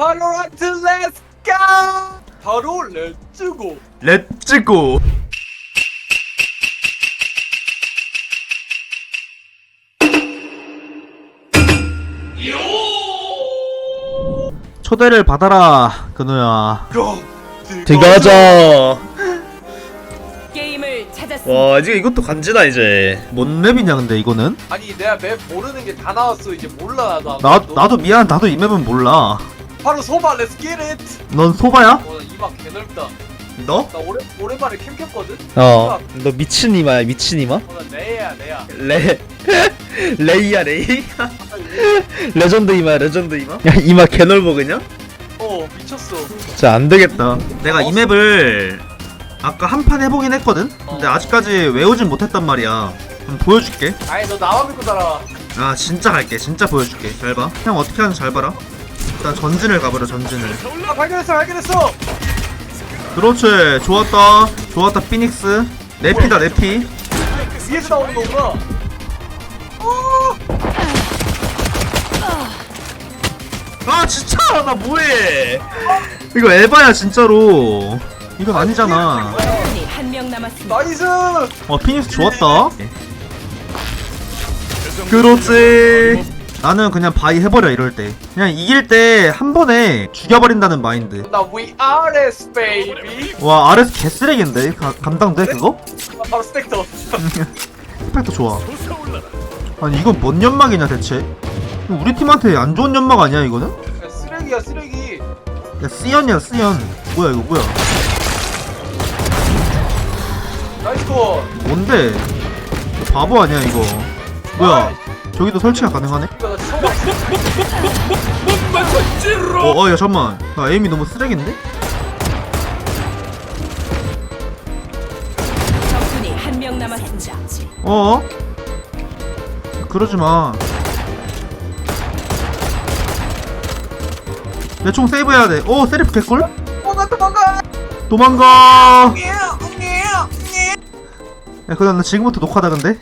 발로란트 렛츠고 바로 렛츠고! 렛츠고! 초대를 받아라 고! 들어가자 게임을 찾았습니다. 와 이제 이것도 간지나 이제. 뭔 맵이냐 근데 이거는? 아니 내가 맵 모르는 게 다 나왔어. 이제 몰라 나도. 나, 나도 미안. 나도 이 맵은 몰라 바로 소바 렛츠 겟잇 넌 소바야? 어, 이마 개넓다 너? 나 오래, 오랜만에 캠 켰거든? 어 너 미친 이마야 미친 이마? 어, 나 레야 레야 레 레이야 레이야 레전드 이마야 레전드 이마? 야 이마 개넓어 그냥? 어 미쳤어 진짜 안 되겠다. 내가 이 맵을 아까 한 판 해보긴 했거든? 근데 아직까지 외우진 못했단 말이야. 그럼 보여줄게. 아니 너 나만 믿고 따라와 아, 진짜 갈게. 진짜 보여줄게. 잘 봐. 형 어떻게 하는지 잘 봐라. 일단 전진을 가버려, 전진을. 아 발견했어 발견했어 그렇지. 좋았다. 좋았다, 피닉스. 내피다, 내피. 위에서 나오는 거구나 아, 진짜! 나 뭐해! 이거 에바야, 진짜로. 이건 아니잖아. 적군이 한 명 남았습니다. 나이스 어 피닉스 좋았다 그렇지 나는 그냥 바이 해버려 이럴 때. 그냥 이길 때 한 번에 죽여버린다는 마인드. 나 VRS 베이비 와 RS 개쓰레기인데? 가- 감당돼 그거? 아, 바로 스펙터. 스펙도 좋아. 아니 이건 뭔 연막이냐 대체? 우리 팀한테 안 좋은 연막 아니야 이거는? 야, 쓰레기야 쓰레기. 야 쓰연이야 쓰연 뭐야 이거 뭐야? 나이스 컷 뭔데? 바보 아니야 이거? 뭐야 저기도 설치가 가능하네? 어, 어, 야, 잠만. 나 에임이 너무 쓰레기인데? 적군이 한 명 남았습니다. 어? 그러지 마. 내 총 세이브해야 돼. 오, 세리프 개꿀? 도망가 도망가 도망가! 야, 그럼 나 지금부터 녹화다, 근데?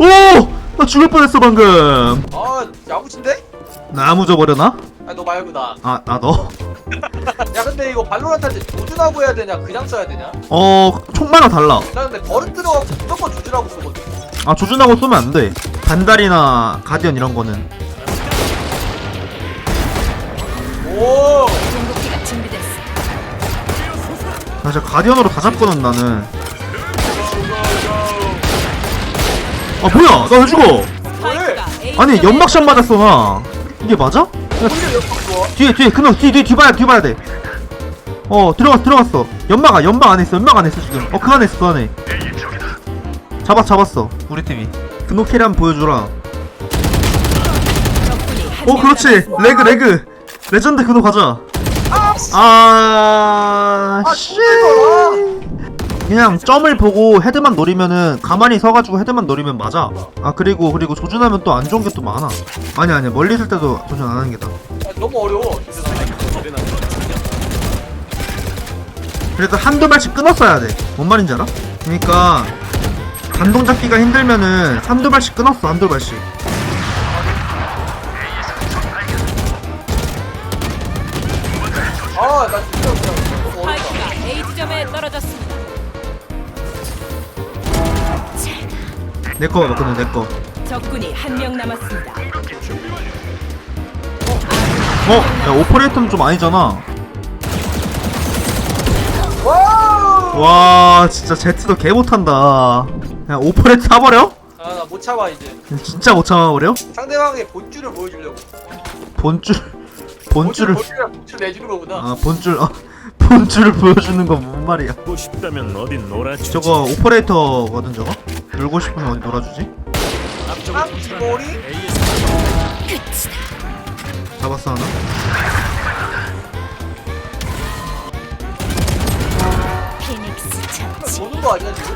오! 오! 나 죽을 뻔했어, 방금. 아 야무진데? 나 아무져버려나? 아니 너 말고 나. 아, 아, 너? 야 근데 이거 발로란트 할때 조준하고 해야 되냐 그냥 써야 되냐? 어, 총마다 달라. 나 근데 버릇 들어가고 무조건 조준하고 쓰거든. 아, 조준하고 쏘면 안 돼. 반달이나 가디언 이런 거는. 오. 공격기가 준비됐어. 나 진짜 가디언으로 다 잡거든 나는 아 뭐야? 나 왜 죽어? 스파이크가 A 아니 연막샷 맞았어 나. 이게 맞아? 야, 좋아. 뒤에 뒤에 그놈 뒤, 뒤, 뒤봐야 뒤봐야 돼어 들어갔어 들어갔어. 연막아 연막 안에 있어 연막 안에 있어 지금. 어 그 안에 있어 그 안에. 잡았 잡았어 우리 팀이. 그노 캐리 한번 보여주라. 적군이 한 어 명 그렇지. 남았습니다. 레그 레그. 레전드 그노 가자. 아 씨. 그냥 점을 보고 헤드만 노리면은 가만히 서가지고 헤드만 노리면 맞아. 아 그리고 그리고 조준하면 또 안 좋은 게 또 많아. 아니 아니 멀리 있을 때도 조준 안 하는 게 나아. 아, 너무 어려워. 그래도 한두 발씩 끊었어야 돼. 뭔 말인지 알아? 그러니까 반동 잡기가 힘들면은 한두 발씩 끊었어 한두 발씩. 내거 봐봐 근데 내 거. 적군이 한 명 남았습니다. 어? 야 오퍼레이터는 좀 아니잖아. 와우. 와 진짜 제트도 개 못한다. 그냥 오퍼레이터 사버려? 아나 못 참아 이제. 진짜 못 참아버려? 상대방의 본줄을 보여주려고. 본줄 본줄을 본줄 내주는 거구나. 아 본줄 아 본줄을 보여주는 건뭔 말이야 싶다면 어딘 놀아주지 저거 오퍼레이터거든 저거 놀고 싶으면 어디 놀아주지 쌍지머리? 잡았어 하나 보는 거 아니야 지금?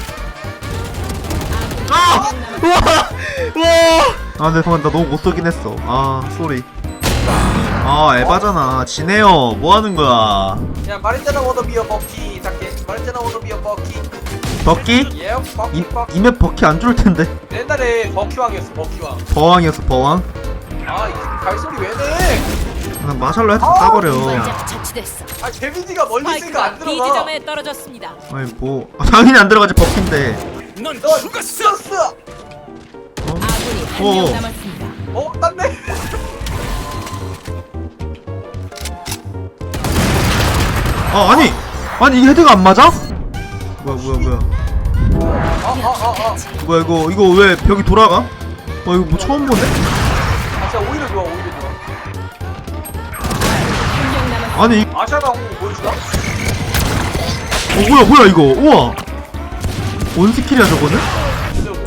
아! 우와! 우와! 아 근데 잠깐 나 너무 못 쏘긴 했어 아 쏘리 아 에바잖아 지네요 뭐하는 거야 야 마린자나 워너비어 버키 작게 마린자나 워너비어 버키 버키? 예 버키 이, 버키 이맵 버키 안줄 텐데 옛날에 버키왕이었어 버키왕 버왕이었어 버왕 아, 이 발소리 왜 내? 그냥 마샬로 헤드 아, 따버려 운반자가 처치됐어. 아, 재민이가 멀리 있으니까 안 스파이크가 B 들어가. 지점에 떨어졌습니다. 아니 뭐 아, 당연히 안 들어가지 버킨데 넌 너 죽었어. 아군이 한 어. 명 남았습니다. 어, 땄네. 아 아니 아니 이게 헤드가 안 맞아? 뭐야 뭐야 뭐야 아, 아, 아, 아. 뭐야 이거 이거 왜 벽이 돌아가? 어 이거 뭐 처음 보네? 아, 진짜 오히려 좋아, 오히려 좋아. 아니 이- 아샤나 홍 보여주나? 어 뭐야 뭐야 이거 우와 뭔 스킬이야 저거는?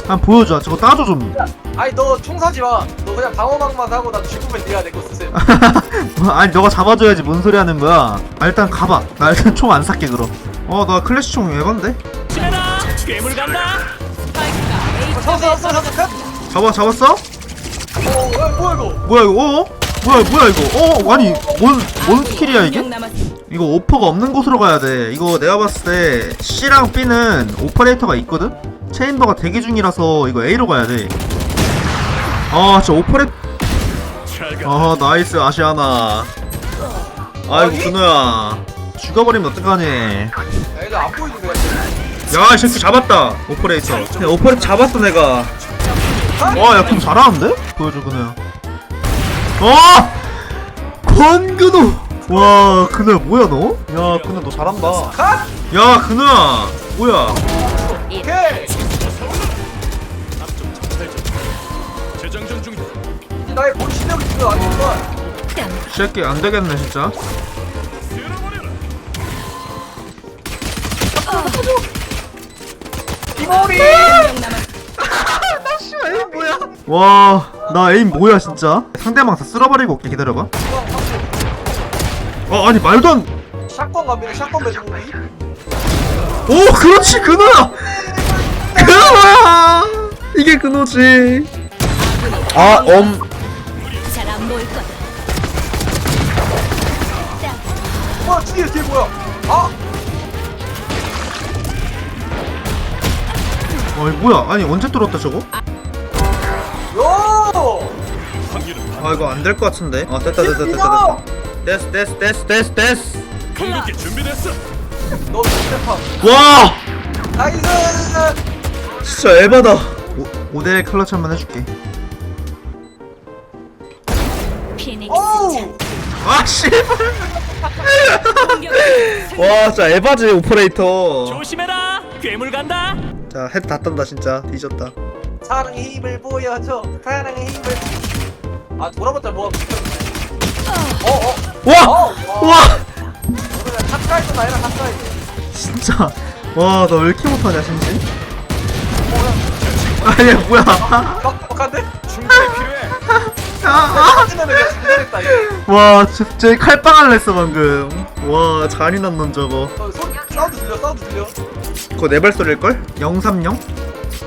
한 보여줘 저거 따줘 좀 아니 너 총 사지 마. 너 그냥 방어막만 사고 나 죽으면 네가 내 거 쓰세요. 아니 너가 잡아줘야지 뭔 소리 하는 거야 아 일단 가봐 나 일단 총안 살게 그럼 어 나 클래시 총 에반데? 치매라. 괴물 간다. 스파이크가 A 잡았어, 잡았어, 잡았어. 떨어졌습니다. 잡아 잡았어? 어, 야, 뭐야 이거? 뭐야 이거 어? 뭐야 뭐야 이거 어? 아니 뭔, 뭔 스킬이야 이게? 이거 오퍼가 없는 곳으로 가야 돼. 이거 내가 봤을 때 C랑 B는 오퍼레이터가 있거든? 체인버가 대기 중이라서 이거 A로 가야 돼. 아, 진짜 오퍼레... 잘 가. 아, 나이스 아시아나. 아이고? 근호야. 죽어버리면 어떡하니. 야, 안이 새끼 잡았다. 오퍼레이터. 야, 오퍼레이터 잡았어, 내가. 와, 야, 그럼 잘하는데? 보여줘, 근호야. 어! 권근호! 와, 근호야, 뭐야, 너? 야, 근호 너 잘한다. 컷! 야, 근호야! 뭐야? 오케이. 나의 본 실력이 지금 아니구만. 이 새끼 안 되겠네 진짜. 이모리. 한명 남았습니다. 와, 나 에임 뭐야 진짜? 상대방 다 쓸어버리고 올게 기다려봐. 어, 아니 말도 안. 샷건 갑니다. 샷건 매주고기. 오, 그렇지 근호야. 근호야. 이게 근호지. 아, 엄. 뒤에 뒤에 뭐야? 아, 어이 뭐야? 아니 언제 뚫었다 저거? 요. 아 이거 안 될 것 같은데. 아 됐다 됐다 됐다 됐다. 됐어 됐어 됐어 됐어 됐어. 궁극기 준비됐어. 너 스테판. 와, 나이스. 진짜 에바다. 오, 5대1 클러치 한번 해줄게. 피닉스 오. 아 씨. 공격. 와 진짜 에바지 오퍼레이터. 조심해라. 괴물 간다. 자 헤드 다 딴다 진짜 뒤졌다. 사랑의 힘을 보여줘. 사랑의 힘을. 아 돌아봤자 뭐. 어 어. 와! 어. 와. 와! 오늘 탑가이드 아니라 탑가이드. 진짜 와나 왜 이렇게 못하냐 심지? 아니 뭐야 빡빡한데? 충분히 필요해. 아, 이거. 아. 와 진짜 칼빵을 냈어 방금 와 잔인한 놈 저거 어, 손 사운드 들려 사운드 들려. 그거 내 발소리일걸? 030?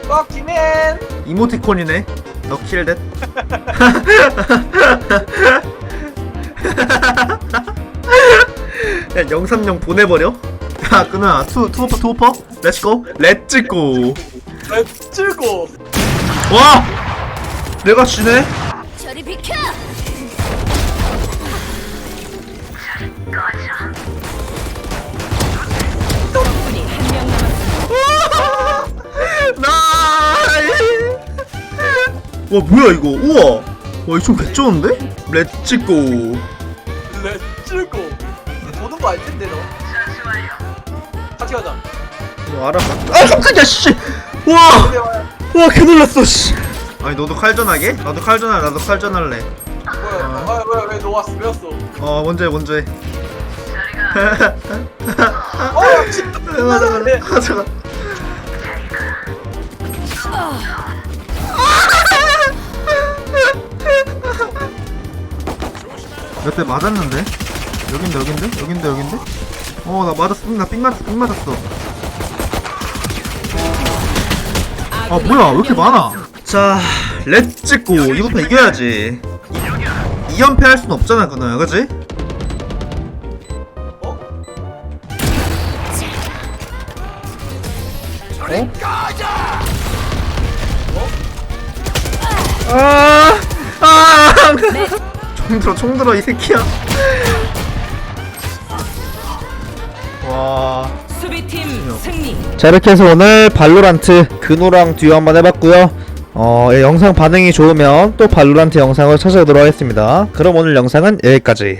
빡키맨. 이모티콘이네 너 킬댓 야, 030 보내버려? 야, 끊어. 투, 투오퍼, 투오퍼? 렛츠고? 렛츠고! 찔고. 와! 내가 지네? 저리 비켜. 와, 뭐야, 이거? 우와! 와, 이총 개쩌는데? 렛츠고! 네, 찔고. 보는 거 알 텐데 너. 같이 가자. 어, 알아봐. 아, 깜짝이야, 씨! 와! 근데 와. 와, 개놀랐어, 씨! 아니, 너도 칼전하게? 나도 칼전할래, 나도 칼전할래. 뭐야? 아, 왜왜너 왔어? 왜 왔어? 어, 먼저 해, 먼저 해. 어, 진짜. 맞아, 맞아. 맞았는데? 여긴데, 여긴데? 여긴데, 여긴데? 어, 나 맞았어. 나삥 맞았어, 삥 맞았어. 아, 뭐야, 왜 이렇게 많아? 자, 렛츠고. 이것부터 이겨야지. 2연패 할 순 없잖아, 그나야, 그지? 어? 아, 아. 총 들어 총 들어. 이 새끼야 와 수비팀 승리. 자 이렇게 해서 오늘 발로란트 근호랑 듀오 한번 해봤고요. 어 예, 영상 반응이 좋으면 또 발로란트 영상을 찾아오도록 하겠습니다. 그럼 오늘 영상은 여기까지